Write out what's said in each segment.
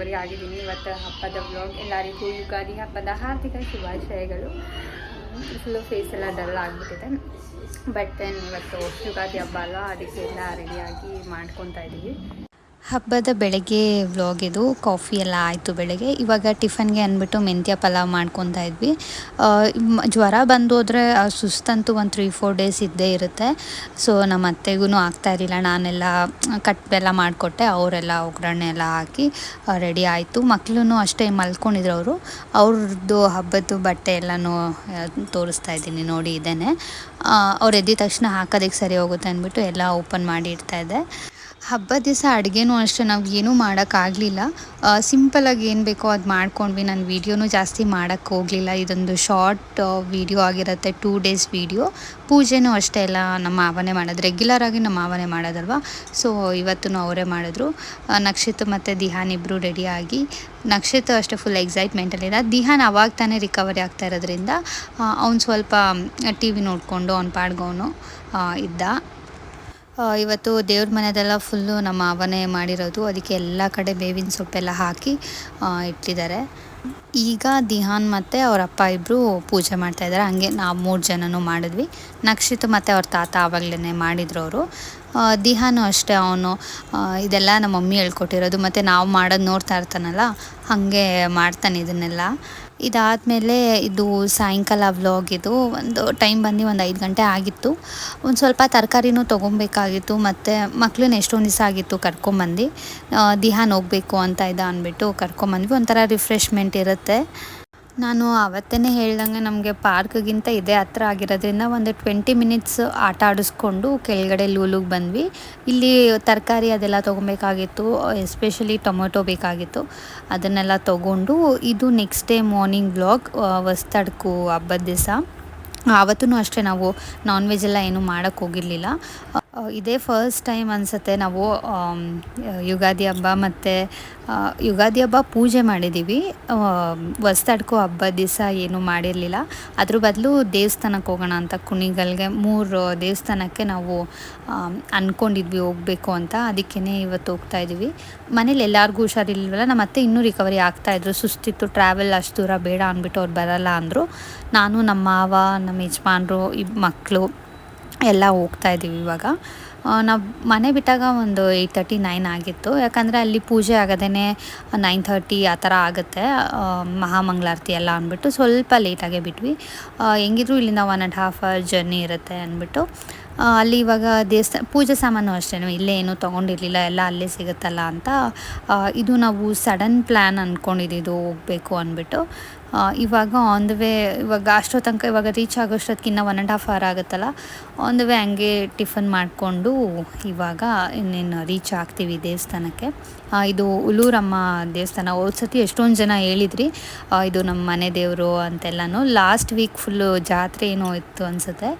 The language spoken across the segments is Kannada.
ರಿಕವರಿ ಆಗಿದ್ದೀನಿ. ಇವತ್ತು ಹಬ್ಬದ ವ್ಲಾಗ್ ಎಲ್ಲರಿಗೂ ಯುಗಾದಿ ಹಬ್ಬದ ಹಾರ್ದಿಕ ಶುಭಾಶಯಗಳು. ಫುಲ್ಲು ಫೇಸ್ ಎಲ್ಲ ಡಲ್ ಆಗಿಬಿಟ್ಟಿದೆ. ಬಟ್ ಇವತ್ತು ಯುಗಾದಿ ಹಬ್ಬ ಅಲ್ಲ ಅದಕ್ಕೆ ಎಲ್ಲ ರೆಡಿಯಾಗಿ ಮಾಡ್ಕೊತಾ ಇದ್ದೀವಿ ಹಬ್ಬದ ಬೆಳಗ್ಗೆ ವ್ಲಾಗ್ ಇದು ಕಾಫಿ ಎಲ್ಲ ಆಯಿತು ಬೆಳಗ್ಗೆ. ಇವಾಗ ಟಿಫನ್ಗೆ ಅಂದ್ಬಿಟ್ಟು ಮೆಂತ್ಯ ಪಲಾವ್ ಮಾಡ್ಕೊತಾ ಇದ್ವಿ. ಜ್ವರ ಬಂದು ಹೋದರೆ ಸುಸ್ತಂತೂ ಒಂದು ತ್ರೀ ಫೋರ್ ಡೇಸ್ ಇದ್ದೇ ಇರುತ್ತೆ. ಸೊ ನಮ್ಮ ಅತ್ತೆಗೂ ಆಗ್ತಾ ಇರಲಿಲ್ಲ. ನಾನೆಲ್ಲ ಕಟ್ ಎಲ್ಲ ಮಾಡಿಕೊಟ್ಟೆ. ಅವರೆಲ್ಲ ಒಗ್ಗರಣೆ ಎಲ್ಲ ಹಾಕಿ ರೆಡಿ ಆಯಿತು. ಮಕ್ಕಳೂ ಅಷ್ಟೇ ಮಲ್ಕೊಂಡಿದ್ರು ಅವರು. ಅವ್ರದ್ದು ಹಬ್ಬದ್ದು ಬಟ್ಟೆ ಎಲ್ಲನೂ ತೋರಿಸ್ತಾ ಇದ್ದೀನಿ ನೋಡಿ ಇದೇನೆ. ಅವ್ರು ಎದ್ದಿದ ತಕ್ಷಣ ಹಾಕೋದಕ್ಕೆ ಸರಿ ಹೋಗುತ್ತೆ ಅಂದ್ಬಿಟ್ಟು ಎಲ್ಲ ಓಪನ್ ಮಾಡಿ ಇಡ್ತಾ ಇದ್ದೆ. ಹಬ್ಬದ ದಿವಸ ಅಡುಗೆನೂ ಅಷ್ಟೇ, ನಾವು ಏನೂ ಮಾಡೋಕ್ಕಾಗಲಿಲ್ಲ ಸಿಂಪಲಾಗಿ ಏನು ಬೇಕೋ ಅದು ಮಾಡ್ಕೊಂಡ್ವಿ. ನಾನು ವೀಡಿಯೋನೂ ಜಾಸ್ತಿ ಮಾಡೋಕ್ಕೆ ಹೋಗಲಿಲ್ಲ. ಇದೊಂದು ಶಾರ್ಟ್ ವೀಡಿಯೋ ಆಗಿರುತ್ತೆ ಟೂ ಡೇಸ್ ವೀಡಿಯೋ ಪೂಜೆನೂ ಅಷ್ಟೇ ಎಲ್ಲ ನಮ್ಮ ಮಾವನೇ ಮಾಡೋದು. ರೆಗ್ಯುಲರ್ ಆಗಿ ನಮ್ಮ ಮಾವನೇ ಮಾಡೋದಲ್ವ? ಸೊ ಇವತ್ತು ಅವರೇ ಮಾಡಿದ್ರು. ನಕ್ಷತ್ರ ನಕ್ಷಿತ್ ಮತ್ತು ದಿಹಾನ್ ಇಬ್ಬರು ರೆಡಿಯಾಗಿ ನಕ್ಷತ್ರ ಅಷ್ಟೇ ಫುಲ್ ಎಕ್ಸೈಟ್ಮೆಂಟಲ್ಲಿಲ್ಲ ದಿಹಾನ್ ಅವಾಗ ತಾನೇ ರಿಕವರಿ ಆಗ್ತಾ ಇರೋದ್ರಿಂದ ಅವ್ನು ಸ್ವಲ್ಪ ಟಿ ವಿ ನೋಡಿಕೊಂಡು ಅವ್ನು ಪಾಡ್ಗವನು ಇದ್ದ. ಇವತ್ತು ದೇವ್ರ ಮನೆಯದೆಲ್ಲ ಫುಲ್ಲು ನಮ್ಮ ಅವನೇ ಮಾಡಿರೋದು. ಅದಕ್ಕೆ ಎಲ್ಲ ಕಡೆ ಬೇವಿನ ಸೊಪ್ಪೆಲ್ಲ ಹಾಕಿ ಇಟ್ಟಿದ್ದಾರೆ. ಈಗ ದಿಹಾನ್ ಮತ್ತು ಅವ್ರ ಅಪ್ಪ ಇಬ್ಬರು ಪೂಜೆ ಮಾಡ್ತಾ ಇದ್ದಾರೆ. ಹಂಗೆ ನಾವು ಮೂರು ಜನನೂ ಮಾಡಿದ್ವಿ. ನಕ್ಷಿತ್ ಮತ್ತು ಅವ್ರ ತಾತ ಆವಾಗಲೇ ಮಾಡಿದ್ರು ಅವರು. ದಿಹಾನು ಅಷ್ಟೇ ಅವನು. ಇದೆಲ್ಲ ನಮ್ಮ ಮಮ್ಮಿ ಹೇಳ್ಕೊಟ್ಟಿರೋದು. ಮತ್ತು ನಾವು ಮಾಡೋದು ನೋಡ್ತಾ ಇರ್ತಾನಲ್ಲ, ಹಾಗೆ ಮಾಡ್ತಾನೆ ಇದನ್ನೆಲ್ಲ. ಇದಾದಮೇಲೆ ಇದು ಸಾಯಂಕಾಲ ವ್ಲಾಗ್ ಇದು. ಒಂದು ಟೈಮ್ ಬಂದು ಒಂದು ಐದು ಗಂಟೆ ಆಗಿತ್ತು. ಒಂದು ಸ್ವಲ್ಪ ತರಕಾರಿನೂ ತೊಗೊಬೇಕಾಗಿತ್ತು. ಮತ್ತು ಮಕ್ಳನ್ನ ಎಷ್ಟೊಂದು ದಿವಸ ಆಗಿತ್ತು ಕರ್ಕೊಂಬಂದು. ದಿಹಾನ ದಿಹಾನ್ ಹೋಗಬೇಕು ಅಂತ ಇದ್ದ ಅಂದ್ಬಿಟ್ಟು ಕರ್ಕೊಂಬಂದ್ವಿ. ಒಂಥರ ರಿಫ್ರೆಶ್ಮೆಂಟ್ ಇರುತ್ತೆ. ನಾನು ಆವತ್ತೇ ಹೇಳ್ದಂಗೆ ನಮಗೆ ಪಾರ್ಕ್ಗಿಂತ ಇದೇ ಹತ್ರ ಆಗಿರೋದ್ರಿಂದ ಒಂದು ಟ್ವೆಂಟಿ ಮಿನಿಟ್ಸ್ ಆಟ ಆಡಿಸ್ಕೊಂಡು ಕೆಳಗಡೆ ಲೂಲುಗೆ ಬಂದ್ವಿ. ಇಲ್ಲಿ ತರಕಾರಿ ಅದೆಲ್ಲ ತೊಗೊಬೇಕಾಗಿತ್ತು, ಎಸ್ಪೆಷಲಿ ಟೊಮೊಟೊ ಬೇಕಾಗಿತ್ತು. ಅದನ್ನೆಲ್ಲ ತೊಗೊಂಡು ಇದು ನೆಕ್ಸ್ಟ್ ಡೇ ಮಾರ್ನಿಂಗ್ ಬ್ಲಾಗ್ ಹೊಸ್ತಡ್ಕು ಹಬ್ಬದ ದಿವಸ. ಆವತ್ತೂ ಅಷ್ಟೇ ನಾವು ನಾನ್ ವೆಜ್ ಎಲ್ಲ ಏನೂ ಮಾಡೋಕ್ಕೆ ಹೋಗಿರಲಿಲ್ಲ. ಇದೇ ಫಸ್ಟ್ ಟೈಮ್ ಅನಿಸುತ್ತೆ ನಾವು ಯುಗಾದಿ ಹಬ್ಬ ಮತ್ತು ಯುಗಾದಿ ಹಬ್ಬ ಪೂಜೆ ಮಾಡಿದ್ದೀವಿ ಹೊಸ್ತಡ್ಕೋ ಹಬ್ಬ ದಿವಸ ಏನೂ ಮಾಡಿರಲಿಲ್ಲ. ಅದ್ರ ಬದಲು ದೇವಸ್ಥಾನಕ್ಕೆ ಹೋಗೋಣ ಅಂತ ಕುಣಿಗಲ್ಗೆ ಮೂರು ದೇವಸ್ಥಾನಕ್ಕೆ ನಾವು ಅಂದ್ಕೊಂಡಿದ್ವಿ ಹೋಗಬೇಕು ಅಂತ. ಅದಕ್ಕೇ ಇವತ್ತು ಹೋಗ್ತಾ ಇದ್ದೀವಿ. ಮನೇಲಿ ಎಲ್ಲರಿಗೂ ಹುಷಾರಿಲ್ವಲ್ಲ ನಮ್ಮ ಅತ್ತೆ ಇನ್ನೂ ರಿಕವರಿ ಆಗ್ತಾಯಿದ್ರು ಸುಸ್ತಿತ್ತು ಟ್ರಾವೆಲ್ ಅಷ್ಟು ದೂರ ಬೇಡ ಅಂದ್ಬಿಟ್ಟು ಅವ್ರು ಬರಲ್ಲ ಅಂದರು. ನಾನು, ನಮ್ಮ ಮಾವ, ನಮ್ಮ ಯಜಮಾನ್ರು ಇಬ್ಬ ಮಕ್ಕಳು ಎಲ್ಲ ಹೋಗ್ತಾ ಇದ್ದೀವಿ ಇವಾಗ. ನಾವು ಮನೆ ಬಿಟ್ಟಾಗ ಒಂದು ಏಯ್ಟ್ ತರ್ಟಿ ನೈನ್ ಆಗಿತ್ತು. ಯಾಕಂದರೆ ಅಲ್ಲಿ ಪೂಜೆ ಆಗೋದೇ ನೈನ್ ಥರ್ಟಿ ಆ ಥರ ಆಗುತ್ತೆ. ಮಹಾಮಂಗಳಾರತಿ ಎಲ್ಲ ಅಂದ್ಬಿಟ್ಟು ಸ್ವಲ್ಪ ಲೇಟಾಗೇ ಬಿಟ್ವಿ. ಹೆಂಗಿದ್ರೂ ಇಲ್ಲಿಂದ one and half hour journey ಇರುತ್ತೆ ಅಂದ್ಬಿಟ್ಟು. ಅಲ್ಲಿ ಇವಾಗ ದೇವಸ್ಥಾನ ಪೂಜೆ ಸಾಮಾನು ಅಷ್ಟೇ ಇಲ್ಲೇ ಏನೂ ತೊಗೊಂಡಿರಲಿಲ್ಲ. ಎಲ್ಲ ಅಲ್ಲೇ ಸಿಗುತ್ತಲ್ಲ ಅಂತ. ಇದು ನಾವು ಸಡನ್ ಪ್ಲ್ಯಾನ್ ಅಂದ್ಕೊಂಡಿದ್ದು ಹೋಗಬೇಕು ಅಂದ್ಬಿಟ್ಟು. ಇವಾಗ ಆನ್ ದ ವೇ ಇವಾಗ ಅಷ್ಟೋ ತನಕ ಇವಾಗ ರೀಚ್ ಆಗೋಷ್ಟೊತ್ತಿಗಿನ್ನ ಒನ್ ಆ್ಯಂಡ್ ಹಾಫ್ ಅವರ್ ಆಗುತ್ತಲ್ಲ? ಆನ್ ದ ವೇ ಹಂಗೆ ಟಿಫನ್ ಮಾಡಿಕೊಂಡು ಇವಾಗ ಇನ್ನೇನು ರೀಚ್ ಆಗ್ತೀವಿ ದೇವಸ್ಥಾನಕ್ಕೆ. ಇದು ಉಲೂರಮ್ಮ ದೇವಸ್ಥಾನ. ಹೋದ ಸತಿ ಎಷ್ಟೊಂದು ಜನ ಹೇಳಿದ್ರಿ ಇದು ನಮ್ಮ ಮನೆ ದೇವರು ಅಂತೆಲ್ಲನೂ. ಲಾಸ್ಟ್ ವೀಕ್ ಫುಲ್ಲು ಜಾತ್ರೆ ಏನೋ ಇತ್ತು ಅನಿಸುತ್ತೆ.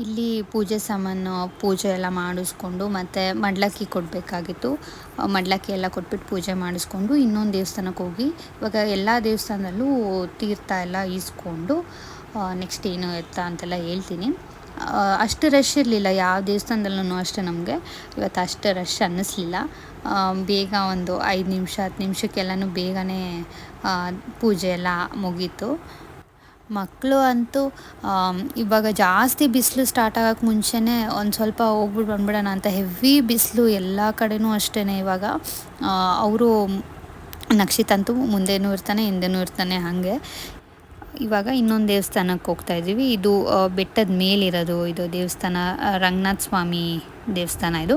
ಇಲ್ಲಿ ಪೂಜೆ ಸಾಮಾನು, ಪೂಜೆ ಎಲ್ಲ ಮಾಡಿಸ್ಕೊಂಡು ಮತ್ತು ಮಡ್ಲಕ್ಕಿ ಕೊಡಬೇಕಾಗಿತ್ತು. ಮಡ್ಲಕ್ಕಿ ಎಲ್ಲ ಕೊಟ್ಬಿಟ್ಟು ಪೂಜೆ ಮಾಡಿಸ್ಕೊಂಡು ಇನ್ನೊಂದು ದೇವಸ್ಥಾನಕ್ಕೆ ಹೋಗಿ, ಇವಾಗ ಎಲ್ಲ ದೇವಸ್ಥಾನದಲ್ಲೂ ತೀರ್ಥ ಎಲ್ಲ ಈಸ್ಕೊಂಡು ನೆಕ್ಸ್ಟ್ ಏನು ಎತ್ತ ಅಂತೆಲ್ಲ ಹೇಳ್ತೀನಿ. ಅಷ್ಟು ರಶ್ ಇರಲಿಲ್ಲ, ಯಾವ ದೇವಸ್ಥಾನದಲ್ಲೂ ಅಷ್ಟೇ ನಮಗೆ. ಇವತ್ತು ಅಷ್ಟು ರಶ್ ಅನ್ನಿಸ್ಲಿಲ್ಲ. ಬೇಗ ಒಂದು ಐದು ನಿಮಿಷ, ಹತ್ತು ನಿಮಿಷಕ್ಕೆಲ್ಲನೂ ಬೇಗನೆ ಪೂಜೆ ಎಲ್ಲ ಮುಗೀತು. ಮಕ್ಕಳು ಅಂತೂ ಇವಾಗ ಜಾಸ್ತಿ ಬಿಸಿಲು ಸ್ಟಾರ್ಟ್ ಆಗೋಕ್ಕೆ ಮುಂಚೆನೇ ಒಂದು ಸ್ವಲ್ಪ ಹೋಗ್ಬಿಟ್ಟು ಬಂದ್ಬಿಡೋಣ ಅಂತ ಹೆವಿ ಬಿಸಿಲು ಎಲ್ಲ ಕಡೆನೂ ಅಷ್ಟೇ ಇವಾಗ. ಅವರು ನಕ್ಷಿತ್ ಅಂತೂ ಮುಂದೆನೂ ಇರ್ತಾನೆ, ಹಿಂದೆನೂ ಇರ್ತಾನೆ ಹಾಗೆ. ಇವಾಗ ಇನ್ನೊಂದು ದೇವಸ್ಥಾನಕ್ಕೆ ಹೋಗ್ತಾ ಇದ್ದೀವಿ. ಇದು ಬೆಟ್ಟದ ಮೇಲಿರೋದು ಇದು ದೇವಸ್ಥಾನ ರಂಗನಾಥ ಸ್ವಾಮಿ ದೇವಸ್ಥಾನ ಇದು.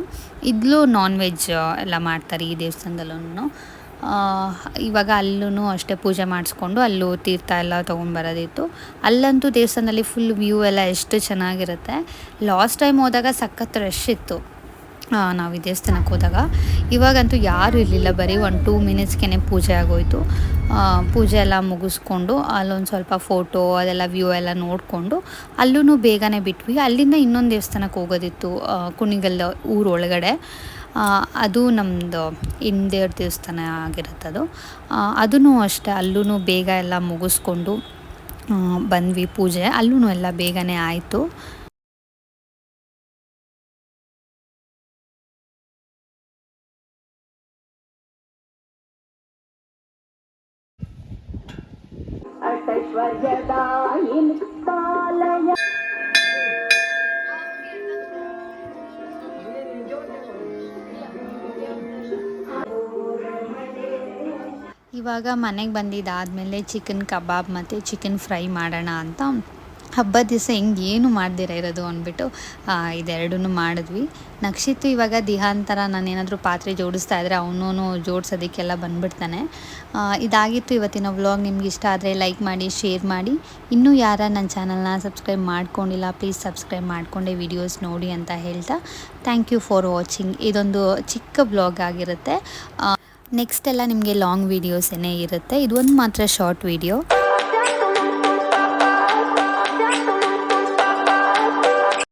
ಇದ್ಲೂ ನಾನ್ ವೆಜ್ ಎಲ್ಲ ಮಾಡ್ತಾರೆ ಈ ದೇವಸ್ಥಾನದಲ್ಲೂ ಇವಾಗ ಅಲ್ಲೂ ಅಷ್ಟೇ ಪೂಜೆ ಮಾಡಿಸ್ಕೊಂಡು ಅಲ್ಲೂ ತೀರ್ಥ ಎಲ್ಲ ತೊಗೊಂಡ್ಬರೋದಿತ್ತು ಅಲ್ಲಂತೂ ದೇವಸ್ಥಾನದಲ್ಲಿ ಫುಲ್ ವ್ಯೂ ಎಲ್ಲ ಎಷ್ಟು ಚೆನ್ನಾಗಿರುತ್ತೆ. ಲಾಸ್ಟ್ ಟೈಮ್ ಹೋದಾಗ ಸಖತ್ ರಶ್ ಇತ್ತು. ನಾವು ಈ ದೇವಸ್ಥಾನಕ್ಕೆ ಹೋದಾಗ. ಇವಾಗಂತೂ ಯಾರೂ ಇರಲಿಲ್ಲ. ಬರೀ ಒಂದು ಟೂ ಮಿನಿಟ್ಸ್ಗೆ ಪೂಜೆ ಆಗೋಯ್ತು. ಪೂಜೆ ಎಲ್ಲ ಮುಗಿಸ್ಕೊಂಡು ಅಲ್ಲೊಂದು ಸ್ವಲ್ಪ ಫೋಟೋ ಅದೆಲ್ಲ ವ್ಯೂ ಎಲ್ಲ ನೋಡಿಕೊಂಡು ಅಲ್ಲೂ ಬೇಗನೆ ಬಿಟ್ವಿ. ಅಲ್ಲಿಂದ ಇನ್ನೊಂದು ದೇವಸ್ಥಾನಕ್ಕೆ ಹೋಗೋದಿತ್ತು. ಕುಣಿಗಲ್ ಊರೊಳಗಡೆ ಅದು ನಮ್ಮದು ಹಿಂದೇವ್ರ ದೇವಸ್ಥಾನ ಆಗಿರುತ್ತದು ಅದೂ. ಅಷ್ಟೆ ಅಲ್ಲೂ ಬೇಗ ಎಲ್ಲ ಮುಗಿಸ್ಕೊಂಡು ಬಂದ್ವಿ ಪೂಜೆ. ಅಲ್ಲೂ ಎಲ್ಲ ಬೇಗನೆ ಆಯಿತು. ಐಶ್ವರ್ಯದಾಯಿನ್ ಪಾಲಯ ಇವಾಗ ಮನೆಗೆ ಬಂದಿದ್ದಾದಮೇಲೆ ಚಿಕನ್ ಕಬಾಬ್ ಮತ್ತು ಚಿಕನ್ ಫ್ರೈ ಮಾಡೋಣ ಅಂತ ಹಬ್ಬದ ದಿವಸ ಹೆಂಗೆ ಏನು ಮಾಡ್ದಿರ ಇರೋದು ಅಂದ್ಬಿಟ್ಟು ಇದೆರಡೂ ಮಾಡಿದ್ವಿ. ನಕ್ಷಿತ್ತು ಇವಾಗ ದಿಹಾಂತರ ನಾನು ಏನಾದರೂ ಪಾತ್ರೆ ಜೋಡಿಸ್ತಾ ಇದ್ದರೆ ಅವನೂ ಜೋಡಿಸೋದಕ್ಕೆಲ್ಲ ಬಂದ್ಬಿಡ್ತಾನೆ. ಇದಾಗಿತ್ತು ಇವತ್ತಿನ ವ್ಲಾಗ್ ನಿಮ್ಗೆ ಇಷ್ಟ ಆದರೆ ಲೈಕ್ ಮಾಡಿ ಶೇರ್ ಮಾಡಿ. ಇನ್ನೂ ಯಾರ ನನ್ನ ಚಾನಲ್ನ ಸಬ್ಸ್ಕ್ರೈಬ್ ಮಾಡ್ಕೊಂಡಿಲ್ಲ ಪ್ಲೀಸ್ ಸಬ್ಸ್ಕ್ರೈಬ್ ಮಾಡಿಕೊಂಡೆ ವಿಡಿಯೋಸ್ ನೋಡಿ ಅಂತ ಹೇಳ್ತಾ. ಥ್ಯಾಂಕ್ ಯು ಫಾರ್ ವಾಚಿಂಗ್ ಇದೊಂದು ಚಿಕ್ಕ ವ್ಲಾಗ್ ಆಗಿರುತ್ತೆ. ನೆಕ್ಸ್ಟ್ ಎಲ್ಲ ನಿಮಗೆ ಲಾಂಗ್ ವೀಡಿಯೋಸೇ ಇರುತ್ತೆ. ಇದೊಂದು ಮಾತ್ರ ಶಾರ್ಟ್ ವೀಡಿಯೋ